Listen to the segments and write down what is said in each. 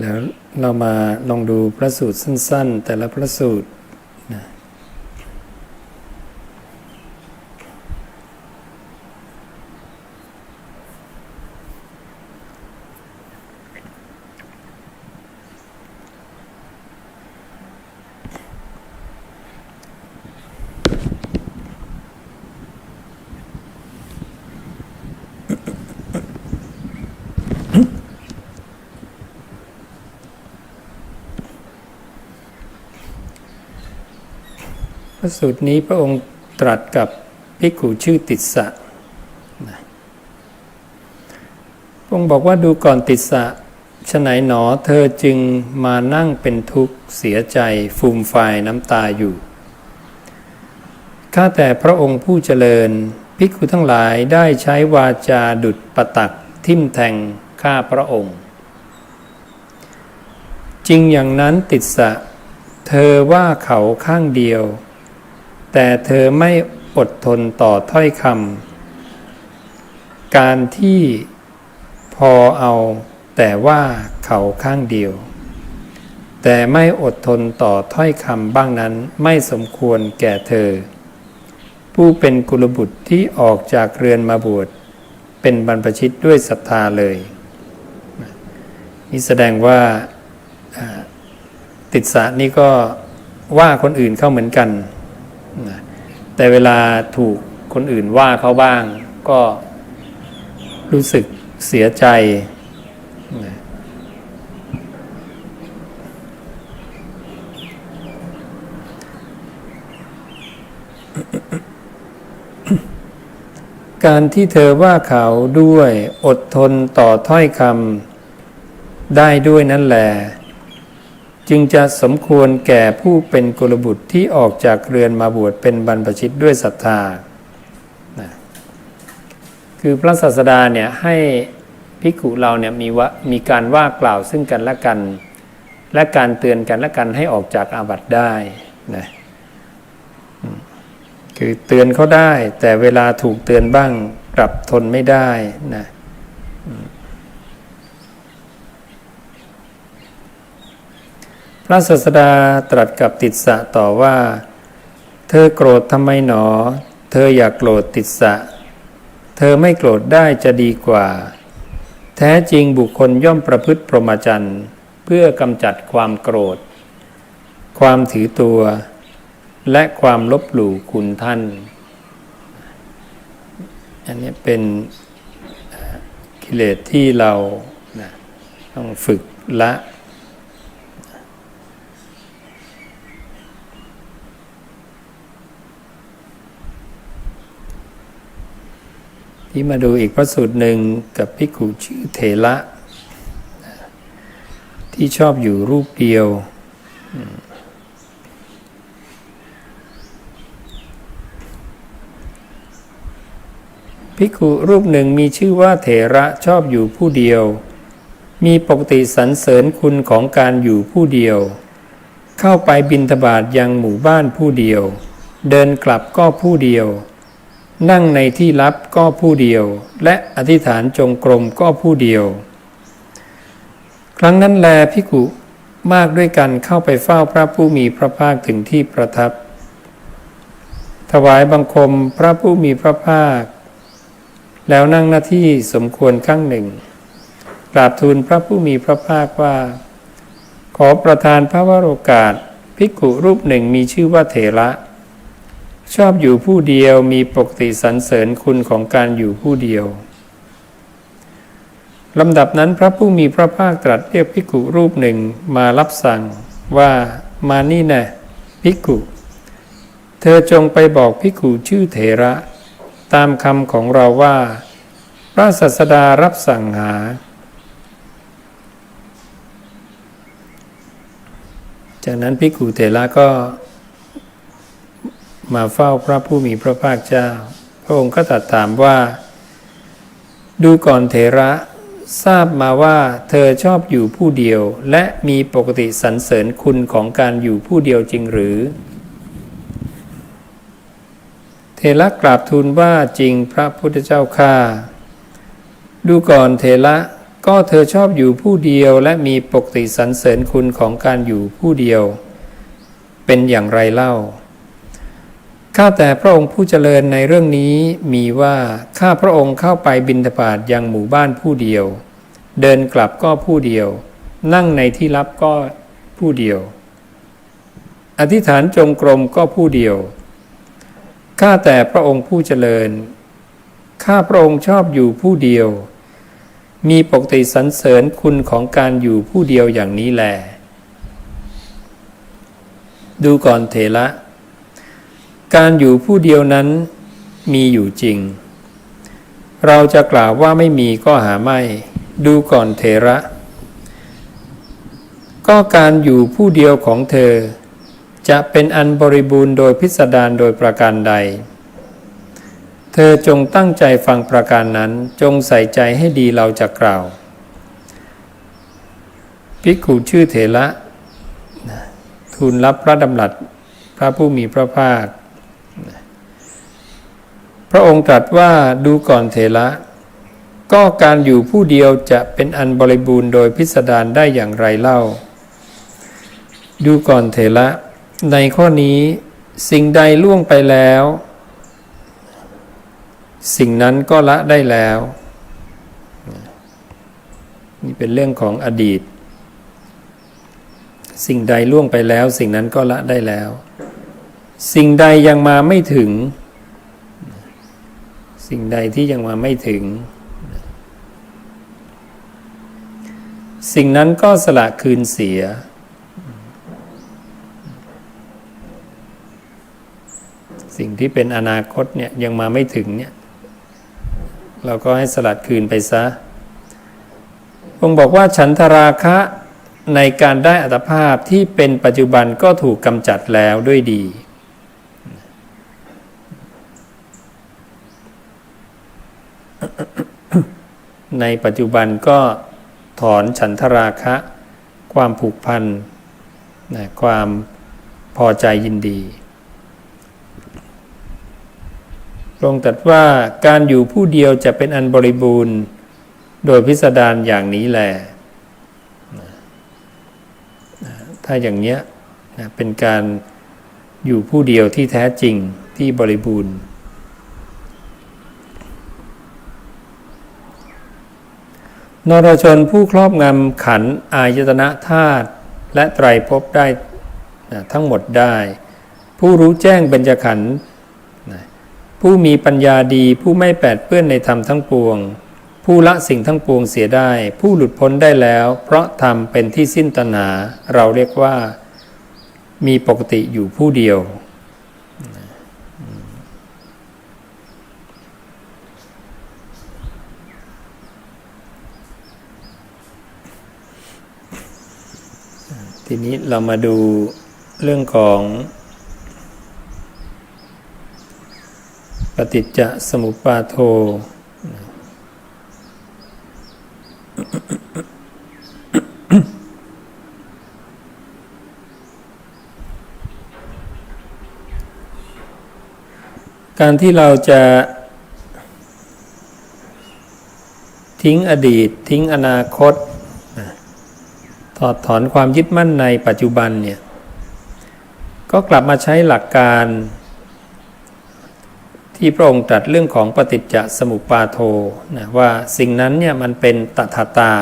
แล้วเรามาลองดูพระสูตรสั้น ๆ แต่ละพระสูตร พระสูตรนี้พระองค์ตรัสกับภิกขุชื่อติสสะพระองค์บอกว่าดูก่อนติสสะฉะไหนหนอเธอจึงมานั่งเป็นทุกข์เสียใจฟูมไฟายน้ำตาอยู่ ข้าแต่พระองค์ผู้เจริญภิกขุทั้งหลายได้ใช้วาจาดุดประตักทิมแทงข้าพระองค์ จริงอย่างนั้นติดสะ เธอว่าเขาข้างเดียว แต่เธอไม่อดทนต่อถ้อยคำการที่พอเอาแต่ว่าเขาข้างเดียว แต่ไม่อดทนต่อถ้อยคำบ้างนั้นไม่สมควรแก่เธอ ผู้เป็นกุลบุตรที่ออกจากเรือนมาบวชเป็นบรรพชิตด้วยศรัทธาเลยนี่แสดงว่าติดสะนี่ก็ว่าคนอื่นเข้าเหมือนกัน นะแต่เวลาถูกคนอื่นว่าเขาบ้างก็รู้สึกเสียใจนะการที่เธอว่าเขาด้วยอดทนต่อถ้อยคำได้ด้วยนั่นแหละ จึงจะสมควรแก่ผู้เป็นกุลบุตรที่ออกจากเรือนมาบวชเป็นบรรพชิตด้วยศรัทธา คือพระศาสดาเนี่ยให้ภิกขุเราเนี่ยมีว่ามีการว่ากล่าวซึ่งกันและกัน และการเตือนกันและกันให้ออกจากอาบัติได้นะคือเตือนเขาได้ แต่เวลาถูกเตือนบ้างกลับทนไม่ได้นะ พระศาสดาตรัสกับติดสะต่อว่า เธอโกรธทำไมหนอ เธออยากโกรธติดสะ เธอไม่โกรธได้จะดีกว่า แท้จริงบุคคลย่อมประพฤติพรหมจรรย์เพื่อกำจัดความโกรธ ความถือตัว และความลบหลู่คุณท่าน อันนี้เป็นกิเลสที่เราต้องฝึกละ ที่มาดูอีกพระสูตรหนึ่งกับพิกุชื่อเถระที่ชอบอยู่รูปเดียวอืมภิกุรูปหนึ่งมีชื่อว่าเถระชอบอยู่ผู้เดียว มีปกติสรรเสริญคุณของการอยู่ผู้เดียว เข้าไปบินทบาทยังหมู่บ้านผู้เดียว เดินกลับก็ผู้เดียว นั่งในที่ลับก็ผู้เดียว และอธิษฐานจงกรมก็ผู้เดียว ครั้งนั้นแลพิกุมากด้วยกันเข้าไปเฝ้าพระผู้มีพระภาคถึงที่ประทับ ถวายบังคมพระผู้มีพระภาค แล้วนั่งหน้าที่สมควรข้างหนึ่งกราบทูลพระผู้มีพระภาคว่า ขอประทานพระวโรกาสภิกขุรูปหนึ่งมีชื่อว่าเถระ ชอบอยู่ผู้เดียวมีปกติสรรเสริญคุณของการอยู่ผู้เดียวลำดับนั้นพระผู้มีพระภาคตรัสเรียกภิกขุรูปหนึ่งมารับสั่งว่ามานี่น่ภิกขุ เธอจงไปบอกภิกขุชื่อเถระ ตามคำของเราว่า พระศาสดารับสั่งหา จากนั้นภิกขุเถระก็ มาเฝ้าพระผู้มีพระภาคเจ้า พระองค์ก็ตรัสถามว่า ดูก่อนเถระทราบมาว่าเธอชอบอยู่ผู้เดียว และมีปกติสรรเสริญคุณของการอยู่ผู้เดียวจริงหรือ เทระกราบทูลว่าจริงพระพุทธเจ้าข้าดูก่อนเทระก็เธอชอบอยู่ผู้เดียว และมีปกติสรรเสริญคุณของการอยู่ผู้เดียว เป็นอย่างไรเล่า ข้าแต่พระองค์ผู้เจริญในเรื่องนี้มีว่าข้าพระองค์เข้าไปบินทบาทยังหมู่บ้านผู้เดียว เดินกลับก็ผู้เดียว นั่งในที่ลับก็ผู้เดียว อธิษฐานจงกรมก็ผู้เดียวข้าแต่พระองค์ผู้เจริญข้าพระองค์ชอบอยู่ผู้เดียว มีปกติสรรเสริญคุณของการอยู่ผู้เดียวอย่างนี้แล ดูก่อนเถระ การอยู่ผู้เดียวนั้นมีอยู่จริง เราจะกล่าวว่าไม่มีก็หาไม่ ดูก่อนเถระ ก็การอยู่ผู้เดียวของเธอ จะเป็นอันบริบูรณ์โดยพิสดารโดยประการใด เธอจงตั้งใจฟังประการนั้นจงใส่ใจให้ดีเราจะกล่าวภิกขุชื่อเถระทูลรับพระดำรัสพระผู้มีพระภาค พระองค์ตรัสว่าดูก่อนเถระก็การอยู่ผู้เดียวจะเป็นอันบริบูรณ์โดยพิสดารได้อย่างไรเล่า ดูก่อนเถระในข้อนี้สิ่งใดล่วงไปแล้ว สิ่งนั้นก็ละได้แล้ว นี่เป็นเรื่องของอดีต สิ่งใดล่วงไปแล้ว สิ่งนั้นก็ละได้แล้ว สิ่งใดยังมาไม่ถึง สิ่งใดที่ยังมาไม่ถึง สิ่งนั้นก็สละคืนเสีย สิ่งที่เป็นอนาคตเนี่ยยังมาไม่ถึงเนี่ยเราก็ให้สลัดคืนไปซะองค์บอกว่าฉันทราคะในการได้อัตภาพที่เป็นปัจจุบันก็ถูกกำจัดแล้วด้วยดี ในปัจจุบันก็ถอนฉันทราคะ ความผูกพันนะความพอใจยินดีพระองค์ตรัสว่าการอยู่ผู้เดียวจะเป็นอันบริบูรณ์ โดยพิสดารอย่างนี้แหละถ้าอย่างเนี้ยเป็นการอยู่ผู้เดียวที่แท้จริงที่บริบูรณ์ นรชนผู้ครอบงำขันอายตนะธาตุและไตรภพได้ทั้งหมดได้ ผู้รู้แจ้งเป็นจขันธ์ผู้มีปัญญาดีผู้ไม่แปดเปื้อนในธรรมทั้งปวง ผู้ละสิ่งทั้งปวงเสียได้ ผู้หลุดพ้นได้แล้ว เพราะธรรมเป็นที่สิ้นตัณหาเราเรียกว่า มีปกติอยู่ผู้เดียว ทีนี้เรามาดูเรื่องของ ปฏิจจสมุปบาโท การที่เราจะทิ้งอดีต ทิ้งอนาคต ถอดถอนความยึดมั่นในปัจจุบันเนี่ยก็กลับมาใช้หลักการ ที่พระองค์ตรัสเรื่องของปฏิจจสมุปาโทนะว่าสิ่งนั้นเนี่ยมันเป็นตถาตา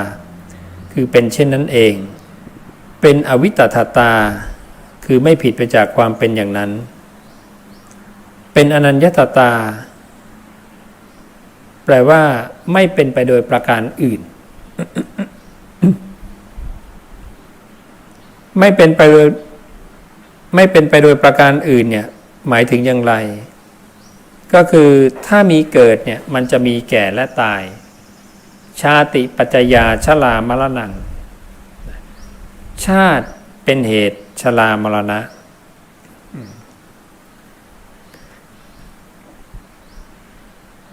คือเป็นเช่นนั้นเอง เป็นอวิตถาตา คือไม่ผิดไปจากความเป็นอย่างนั้น เป็นอนัญญตตา แปลว่าไม่เป็นไปโดยประการอื่น ไม่เป็นไปโดยไม่เป็นไปโดยประการอื่นเนี่ยหมายถึงอย่างไร ก็คือถ้ามีเกิดเนี่ยมันจะมีแก่และตาย ชาติปัจจยาชลามรณัง ชาติเป็นเหตุชลามรณะ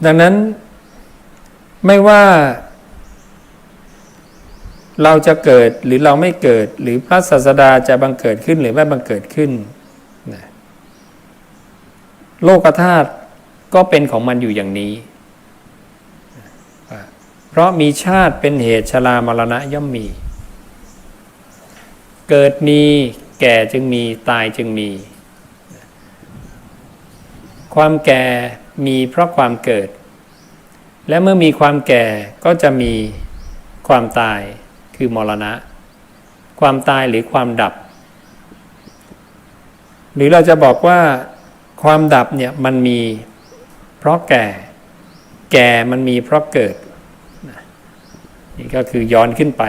ดังนั้นไม่ว่า เราจะเกิดหรือเราไม่เกิด หรือพระศาสดาจะบังเกิดขึ้นหรือไม่บังเกิดขึ้นโลกธาตุก็เป็นของมันอยู่อย่างนี้ เพราะมีชาติเป็นเหตุชรามรณะย่อมมี เกิดมีแก่จึงมีตายจึงมี ความแก่มีเพราะความเกิด และเมื่อมีความแก่ก็จะมีความตาย คือมรณะ ความตายหรือความดับ หรือเราจะบอกว่าความดับเนี่ยมันมีเพราะแก่ แก่มันมีเพราะเกิดนี่ก็คือย้อนขึ้นไป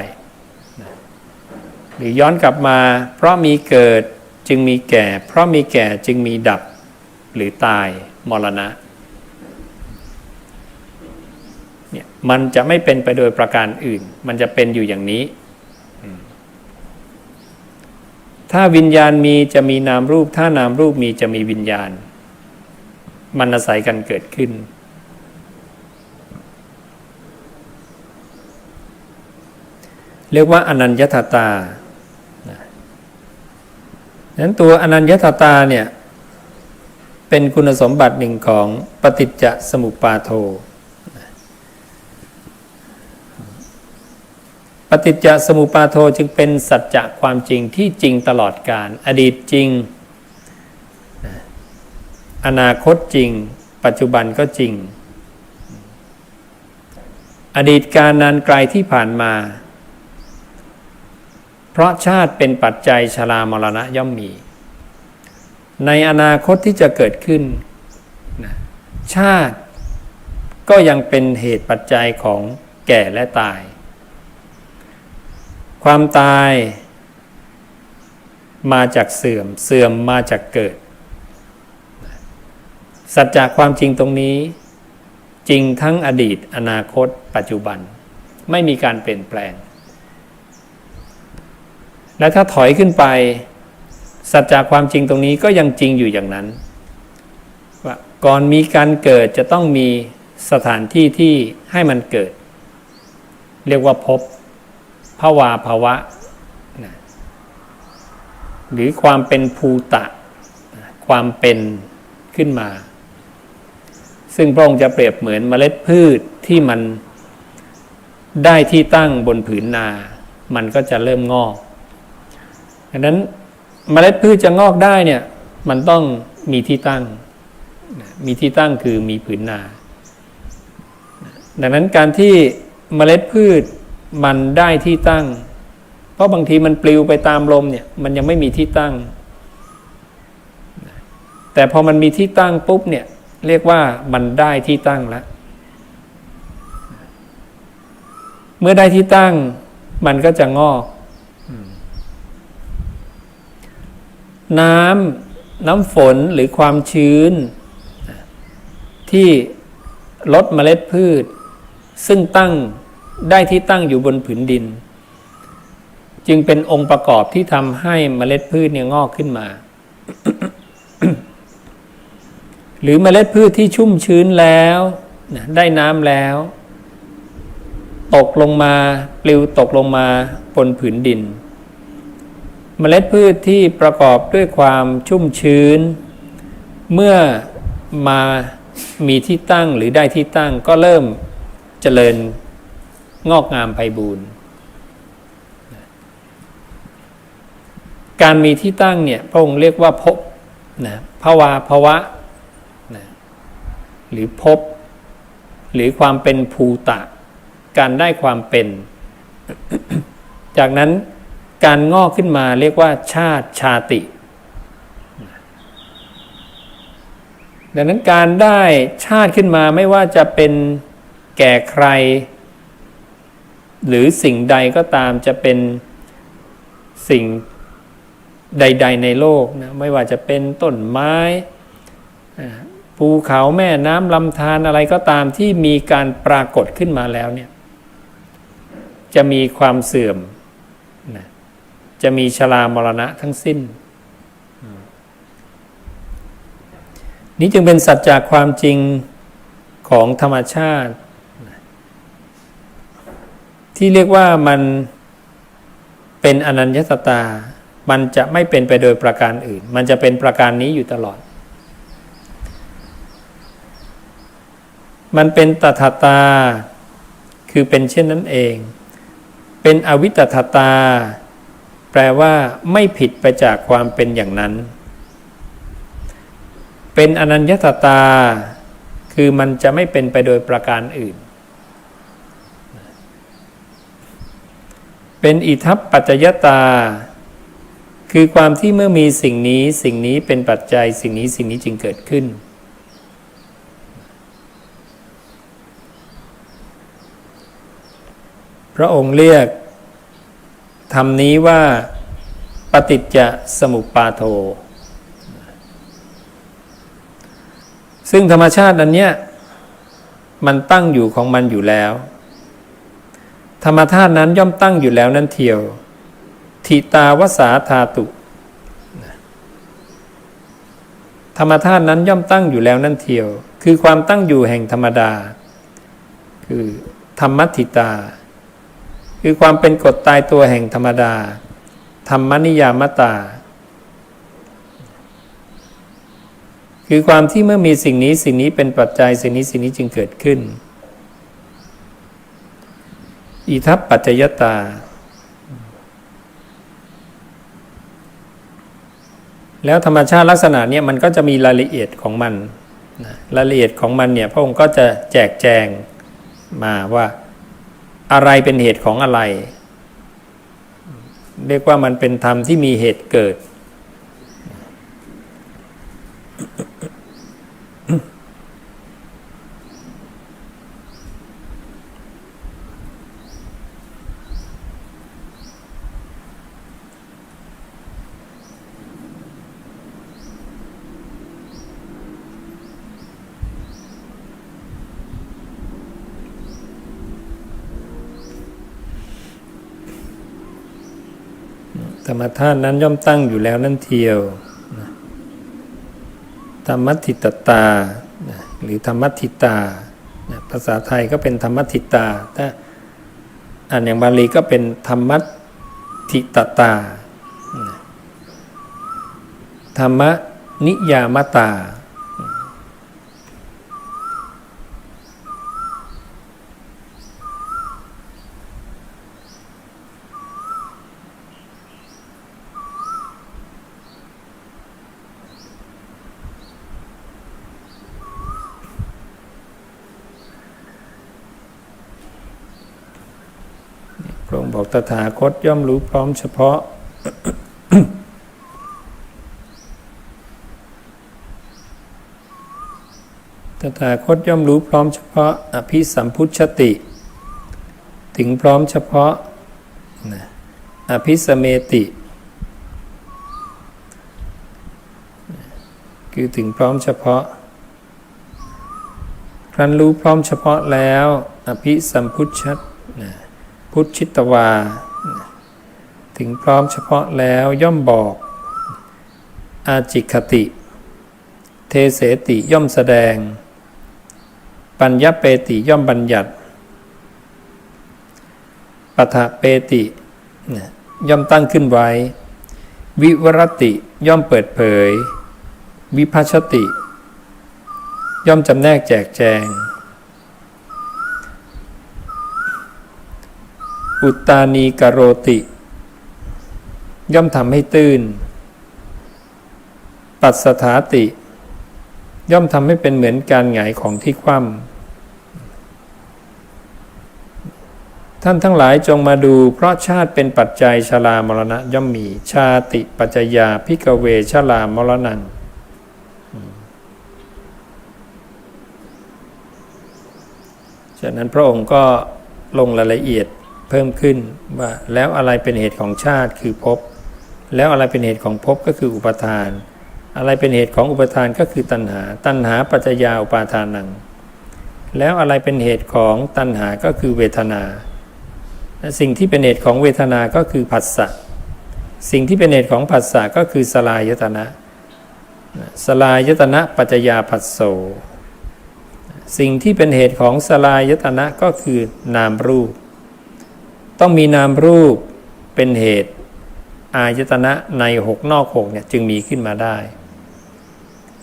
หรือย้อนกลับมา เพราะมีเกิดจึงมีแก่ เพราะมีแก่จึงมีดับ หรือตายมรณะเนี่ย มันจะไม่เป็นไปโดยประการอื่น มันจะเป็นอยู่อย่างนี้ ถ้าวิญญาณมีจะมีนามรูป ถ้านามรูปมีจะมีวิญญาณ มันอาศัยกันเกิดขึ้น เรียกว่าอนัญญตตาดังนั้นตัวอนัญญตตาเนี่ย เป็นคุณสมบัติหนึ่งของปฏิจจสมุปบาโท ฏิจจสมุปาโทจึงเป็นสัจจะความจริงที่จริงตลอดกาลอดีตจริง อนาคตจริง ปัจจุบันก็จริง อดีตการนานไกลที่ผ่านมา เพราะชาติเป็นปัจจัยชรามรณะย่อมมี ในอนาคตที่จะเกิดขึ้น ชาติก็ยังเป็นเหตุปัจจัยของแก่และตาย ความตายมาจากเสื่อม เสื่อมมาจากเกิด สัจจะความจริงตรงนี้ จริงทั้งอดีต อนาคต ปัจจุบัน ไม่มีการเปลี่ยนแปลง และถ้าถอยขึ้นไป สัจจะความจริงตรงนี้ก็ยังจริงอยู่อย่างนั้น ว่าก่อนมีการเกิดจะต้องมีสถานที่ที่ให้มันเกิด เรียกว่าพบ ภาวาภาวะนะหรือความเป็นภูตะ ความเป็นขึ้นมา ซึ่งพระองค์จะเปรียบเหมือนเมล็ดพืชที่มันได้ที่ตั้งบนผืนนา มันก็จะเริ่มงอกดังนั้นเมล็ดพืชจะงอกได้เนี่ย มันต้องมีที่ตั้ง มีที่ตั้งคือมีผืนนา ดังนั้นการที่เมล็ดพืช มันได้ที่ตั้ง เพราะบางทีมันปลิวไปตามลมเนี่ย มันยังไม่มีที่ตั้ง แต่พอมันมีที่ตั้งปุ๊บเนี่ย เรียกว่ามันได้ที่ตั้งแล้วเมื่อได้ที่ตั้ง มันก็จะงอกน้ำน้ำฝนหรือความชื้น ที่ลดเมล็ดพืช ซึ่งตั้ง ได้ที่ตั้งอยู่บนผืนดิน จึงเป็นองค์ประกอบที่ทำให้เมล็ดพืชเนี่ยงอกขึ้นมา หรือเมล็ดพืชที่ชุ่มชื้นแล้วได้น้ำแล้ว ตกลงมาปลิวตกลงมาบนผืนดิน เมล็ดพืชที่ประกอบด้วยความชุ่มชื้น เมื่อมามีที่ตั้งหรือได้ที่ตั้งก็เริ่มเจริญ งอกงามไพบูรณ์การมีที่ตั้งเนี่ยพระองค์เรียกว่าภพนะภาวาภาวะนะหรือภพหรือความเป็นภูตะ การได้ความเป็น จากนั้นการงอกขึ้นมาเรียกว่าชาติชาติ ดังนั้นการได้ชาติขึ้นมาไม่ว่าจะเป็นแก่ใคร หรือสิ่งใดก็ตามจะเป็นสิ่งใด ๆ ในโลกนะไม่ว่าจะเป็นต้นไม้ภูเขาแม่น้ำลำธารอะไรก็ตามที่มีการปรากฏขึ้นมาแล้วเนี่ยจะมีความเสื่อมนะจะมีชรามรณะทั้งสิ้น นี้จึงเป็นสัจจะความจริงของธรรมชาติ ที่เรียกว่ามันเป็นอนัญญตตา มันจะไม่เป็นไปโดยประการอื่น มันจะเป็นประการนี้อยู่ตลอด มันเป็นตถาตา คือเป็นเช่นนั้นเอง เป็นอวิตตตา แปลว่าไม่ผิดไปจากความเป็นอย่างนั้น เป็นอนัญญตตา คือมันจะไม่เป็นไปโดยประการอื่น เป็นอิทัปปัจจยตา คือความที่เมื่อมีสิ่งนี้สิ่งนี้เป็นปัจจัยสิ่งนี้สิ่งนี้จึงเกิดขึ้น พระองค์เรียกธรรมนี้ว่าปฏิจจสมุปปาโท ซึ่งธรรมชาติอันเนี้ยมันตั้งอยู่ของมันอยู่แล้ว ธรรมธาตุนั้นย่อมตั้งอยู่แล้วนั่นเทียว ทิตาวสาธาตุ ธรรมธาตุนั้นย่อมตั้งอยู่แล้วนั่นเทียว คือความตั้งอยู่แห่งธรรมดา คือธรรมัติตา คือความเป็นกฎตายตัวแห่งธรรมดา ธรรมนิยามตา คือความที่เมื่อมีสิ่งนี้สิ่งนี้เป็นปัจจัยสิ่งนี้สิ่งนี้จึงเกิดขึ้น อิทัปปัจจยตา แล้วธรรมชาติลักษณะเนี้ยมันก็จะมีรายละเอียดของมันรายละเอียดของมันเนี่ยพระองค์ก็จะแจกแจงมาว่าอะไรเป็นเหตุของอะไร เรียกว่ามันเป็นธรรมที่มีเหตุเกิด ธรรมธาตุนั้นย่อมตั้งอยู่แล้วนั่นเทียวนะธรรมทิตตานะหรือธรรมทิตานะภาษาไทยก็เป็นธรรมทิตา ถ้าอ่านอย่างบาลีก็เป็นธรรมทิตตานะธรรมนิยามตา พระองค์บอก ตถาคตย่อมรู้พร้อมเฉพาะ ตถาคตย่อมรู้พร้อมเฉพาะ อภิสัมพุชติ ถึงพร้อมเฉพาะ อภิสเมติ คือถึงพร้อมเฉพาะ ครั้นรู้พร้อมเฉพาะแล้ว อภิสัมพุชัตนะ พุทธิตวา ถึงพร้อมเฉพาะแล้วย่อมบอก อาจิคติ เทเสติย่อมแสดง ปัญญเปติย่อมบัญญัติปทะเปติ ย่อมตั้งขึ้นไว้ วิวรติย่อมเปิดเผย วิภัชติ ย่อมจำแนกแจกแจง อุตานีกโรติ ย่อมทำให้ตื้น ปัสสถาติ ย่อมทำให้เป็นเหมือนการหงายของที่คว่ำท่านทั้งหลายจงมาดู เพราะชาติเป็นปัจจัยชรามรณะย่อมมี ชาติปัจจยาพิกเวชรามรณังฉะนั้นพระองค์ก็ลงรายละเอียด เพิ่มขึ้นว่าแล้วอะไรเป็นเหตุของชาติคือภพแล้วอะไรเป็นเหตุของภพก็คืออุปทาน อะไรเป็นเหตุของอุปทานก็คือตัณหา ตัณหาปัจจยาอุปาทานัง แล้วอะไรเป็นเหตุของตัณหาก็คือเวทนา สิ่งที่เป็นเหตุของเวทนาก็คือผัสสะสิ่งที่เป็นเหตุของผัสสะก็คือสลายตนะสลายตนะปัจจยาผัสโสสิ่งที่เป็นเหตุของสลายตนะก็คือนามรูป ต้องมีนามรูปเป็นเหตุ อายตนะในหกนอกหกเนี่ยจึงมีขึ้นมาได้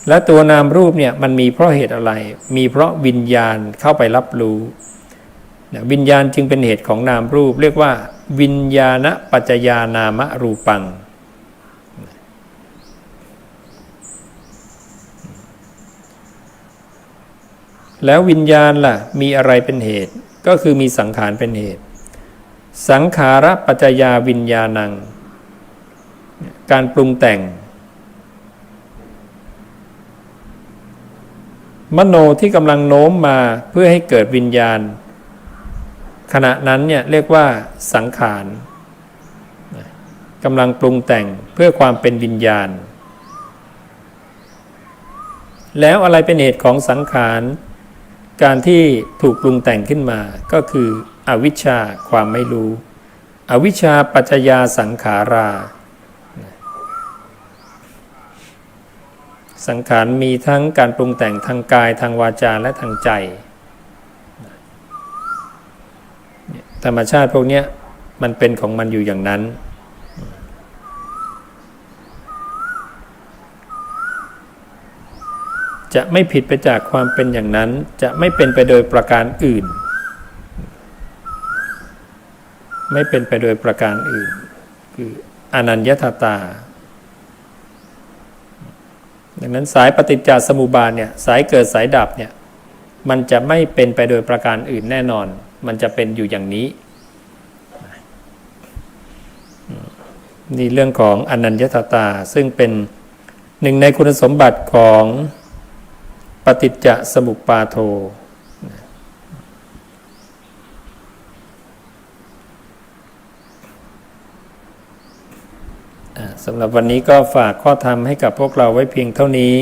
และตัวนามรูปเนี่ยมันมีเพราะเหตุอะไร มีเพราะวิญญาณเข้าไปรับรู้วิญญาณจึงเป็นเหตุของนามรูป เรียกว่า วิญญาณปัจจยานามรูปังแล้ววิญญาณล่ะ มีอะไรเป็นเหตุ ก็คือมีสังขารเป็นเหตุ สังขารปัจจยาวิญญาณัง การปรุงแต่ง มโนที่กำลังโน้มมาเพื่อให้เกิดวิญญาณ ขณะนั้นเนี่ยเรียกว่าสังขารกำลังปรุงแต่งเพื่อความเป็นวิญญาณ แล้วอะไรเป็นเหตุของสังขาร การที่ถูกปรุงแต่งขึ้นมาก็คือ อวิชชาความไม่รู้ อวิชชาปัจจยาสังขารา สังขารมีทั้งการปรุงแต่งทางกายทางวาจาและทางใจ ธรรมชาติพวกนี้มันเป็นของมันอยู่อย่างนั้นจะไม่ผิดไปจากความเป็นอย่างนั้น จะไม่เป็นไปโดยประการอื่น ไม่เป็นไปโดยประการอื่น คืออนัญญตตา ดังนั้นสายปฏิจจสมุปบาทเนี่ยสายเกิดสายดับเนี่ยมันจะไม่เป็นไปโดยประการอื่นแน่นอน มันจะเป็นอยู่อย่างนี้ นี่เรื่องของอนัญญตตา ซึ่งเป็นหนึ่งในคุณสมบัติของปฏิจจสมุปปาโท สำหรับวันนี้ก็ฝากข้อธรรมให้กับพวกเราไว้เพียงเท่านี้